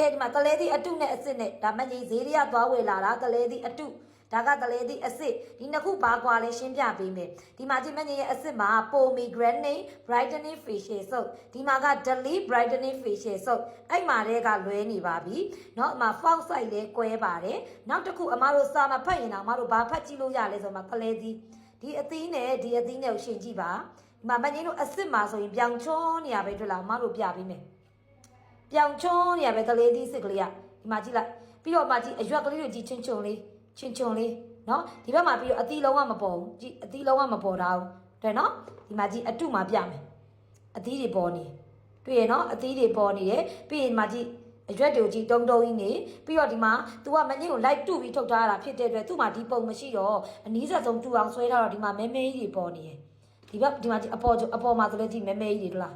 ကဲဒီမှာကလေးသီးအတုနဲ့အစစ်နဲ့ဒါမကြီးဈေးတွေကသွားဝယ်လာတာကလေးသီးအတုဒါကကလေးသီးအစစ်ဒီနှစ်ခုဘာကွာလဲရှင်းပြပေးမယ်ဒီမှာကြည့်မကြီးရဲ့အစစ်မှာ pomegranate brightening facial soap ဒီမှာက delete brightening facial soap အဲ့မှာတဲ့ကလွဲနေပါပြီเนาะအမ font size လဲကွဲပါတယ်နောက်တစ်ခုအမတို့စာမဖတ်ရင်တော့အမတို့ဘာဖတ်ကြည့်လို့ရလဲဆိုတော့ကလေးသီးဒီအသီးနဲ့ဒီအသီးနဲ့ကိုရှင်ကြည့်ပါဒီမှာမကြီးတို့အစစ်မှာဆိုရင်ပြောင်ချောနေရပဲတွေ့လားအမတို့ပြပေးမယ် ပြောင်ချွန်းနေရပဲကလေးသီးစစ်ကလေးကဒီမှာကြည့်လိုက်ပြီးတော့မှကြည့်အရွက်ကလေးတွေကြည့်ချင်းချုံလေးချင်းချုံလေးနော်ဒီဘက်မှာပြီးတော့အသီးလုံးဝမပေါ်ဘူးကြည့်အသီးလုံးဝမပေါ်တာဘူးတဲ့နော်ဒီမှာကြည့်အတုမှာပြမယ်အသီးတွေပေါ်နေတွေ့ရနော်အသီးတွေပေါ်နေတယ်ပြီးရင်ဒီမှာကြည့်အရွက်တွေကိုကြည့်တုံတုံကြီးနေပြီးတော့ဒီမှာ तू ကမငင်းကိုလိုက်တူပြီးထုတ်ထားတာဖြစ်တဲ့အတွက်သူ့မှာဒီပုံမရှိတော့အနည်းဆက်ဆုံးတူအောင်ဆွဲထားတော့ဒီမှာမဲမဲကြီးတွေပေါ်နေတယ်ဒီဘက်ဒီမှာကြည့်အပေါ်ကျအပေါ်မှာဆိုလဲကြည့်မဲမဲကြီးတွေလား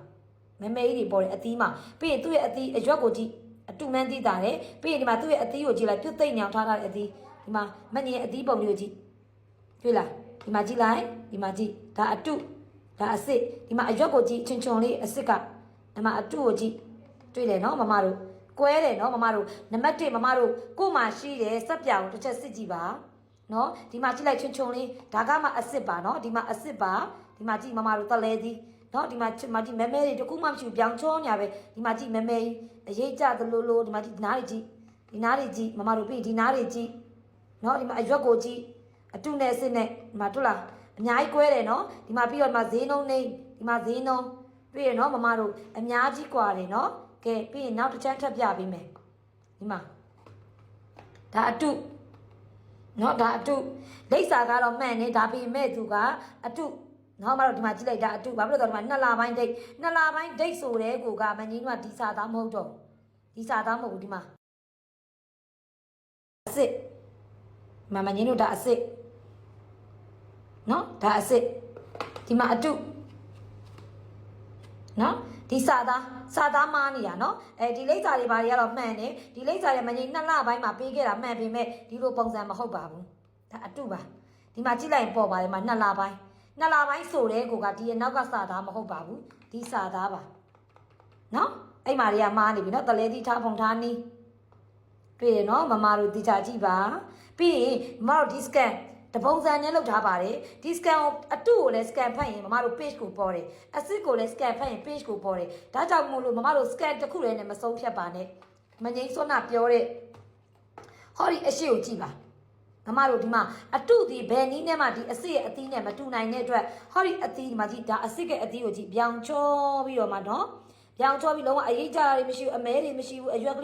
မမဲကြီးတွေပေါ်တယ်အသီးမှာပြီးရင်သူ့ရဲ့အသီးအရွက်ကိုကြည့်အတူမန်းသီးတာတယ်ပြီးရင်ဒီမှာသူ့ရဲ့အသီးကိုကြည့်လိုက်ပြုတ်သိမ့်ညောင်ထားတဲ့အသီးဒီမှာမငင်အသီးပုံလေးကိုကြည့်တွေ့လားဒီမှာကြည့်လိုက်ဒီမှာကြည့်ဒါအတုဒါအစစ်ဒီမှာအရွက်ကိုကြည့်ချွန်ချွန်လေးအစစ်ကဒီမှာအတုကိုကြည့်တွေ့တယ်နော်မမတို့ကွဲတယ်နော်မမတို့နံပါတ်1မမတို့ကို့မှာရှိတယ်စက်ပြောင်တစ်ချက်စစ်ကြည့်ပါနော်ဒီမှာကြည့်လိုက်ချွန်ချွန်လေးဒါကမှအစစ်ပါနော်ဒီမှာအစစ်ပါဒီမှာကြည့်မမတို့တလဲသည် နော်ဒီမှာမကြည့်မဲမဲတွေတခုမှမရှိဘူးပြောင်းချောညာပဲဒီမှာကြည့်မဲမဲကြီးအရေးကြသလိုလိုဒီမှာကြည့်ဒီနားတွေကြည့်ဒီနားတွေကြည့်မမတို့ပြီဒီနားတွေကြည့်နော်ဒီမှာအရွက်ကိုကြည့်အတုနဲ့အစစ်နဲ့ဒီမှာတွေ့လားအများကြီးကွဲတယ်နော်ဒီမှာပြီးတော့ဒီမှာဈေးနှုန်းနေဒီမှာဈေးနှုန်းတွေ့ရနော်မမတို့အများကြီးကွာတယ်နော်ကဲပြီးရင်နောက်တစ်ချမ်းထပ်ပြပေးမယ်ဒီမှာဒါအတုနော်ဒါအတုလိပ်စာကတော့မှန်နေဒါပေမဲ့သူကအတု နောက်မှတော့ဒီမှာကြည့်လိုက်တာအတူဘာဖြစ်လို့လဲဆိုတော့ဒီမှာနှစ်လပိုင်းဒိတ်နှစ်လပိုင်းဒိတ်ဆိုတဲ့ကိုကမငင်းကဒီစာသားမဟုတ်တော့ဒီစာသားမဟုတ်ဘူးဒီမှာအစ်စ်မမငင်းတို့ဒါအစ်စ်နော်ဒါအစ်စ်ဒီမှာအတူနော်ဒီစာသားစာသားမားနေရနော်အဲဒီလိပ်စာတွေဘာတွေကတော့မှန်တယ်ဒီလိပ်စာတွေမငင်းနှစ်လပိုင်းမှာပေးခဲ့တာမှန်ပေမဲ့ဒီလိုပုံစံမဟုတ်ပါဘူးဒါအတူပါဒီမှာကြည့်လိုက်ရင်ပေါ်ပါတယ်မှာနှစ်လပိုင်း နှစ်လပိုင်းဆိုတဲ့ကိုကဒီအနောက်ကစာသားမဟုတ်ပါဘူးဒီစာသားပါနော်အဲ့မာတွေကမားနေပြီနော်တလဲတီထားဖုံထားနီးတွေ့ရနော်မမတို့တိချာကြည့်ပါပြီးရင်မမတို့ဒီ scan တပုံစံနဲ့လုပ်ထားပါတယ်ဒီ scan ကိုအတုကိုလည်း scan ဖတ်ရင်မမတို့ page ကိုပေါ်တယ်အစစ်ကိုလည်း scan ဖတ်ရင် page ကိုပေါ်တယ်ဒါကြောင့်မို့လို့မမတို့ scan တစ်ခုတည်းနဲ့မဆုံးဖြတ်ပါနဲ့မငိမ့်စွန်းနာပြောတဲ့ဟောဒီအရှိကိုကြည့်ပါ မမတို့ဒီမှာအတုဒီဘယ်နည်းနဲ့မှဒီအစစ်ရဲ့အသီးနဲ့မတူနိုင်တဲ့အတွက်ဟောဒီအသီးဒီမှာကြည့်ဒါအစစ်ရဲ့အသီးကိုကြည့်ပြောင်ချောပြီးတော့မှနော်ပြောင်ချောပြီးလုံးဝအရေးကြတာတွေမရှိဘူးအမဲတွေမရှိဘူးအရွက်က